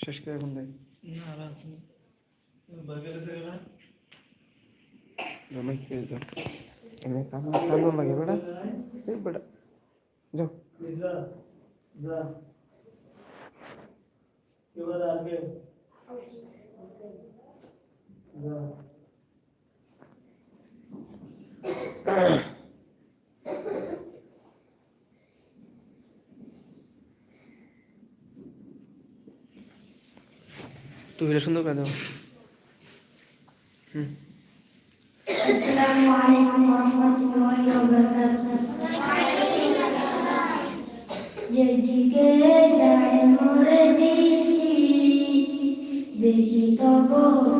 শেষ করে এখন দেয় জমাই পেয়ে যাও এমনি কামন কামন লাগে বেটা এই বেটা যাও কেবার আগে যা তুমি ভিডিও সুন্দর করে দাও হুম। দেখি তো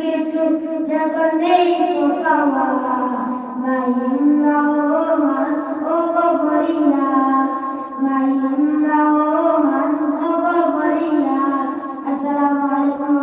কিছু জগতেই তো পাওয়া মাইন্ন মান ও গো ভরিয়া মাইন্ন মান ও গো ভরিয়া আসসালামু আলাইকুম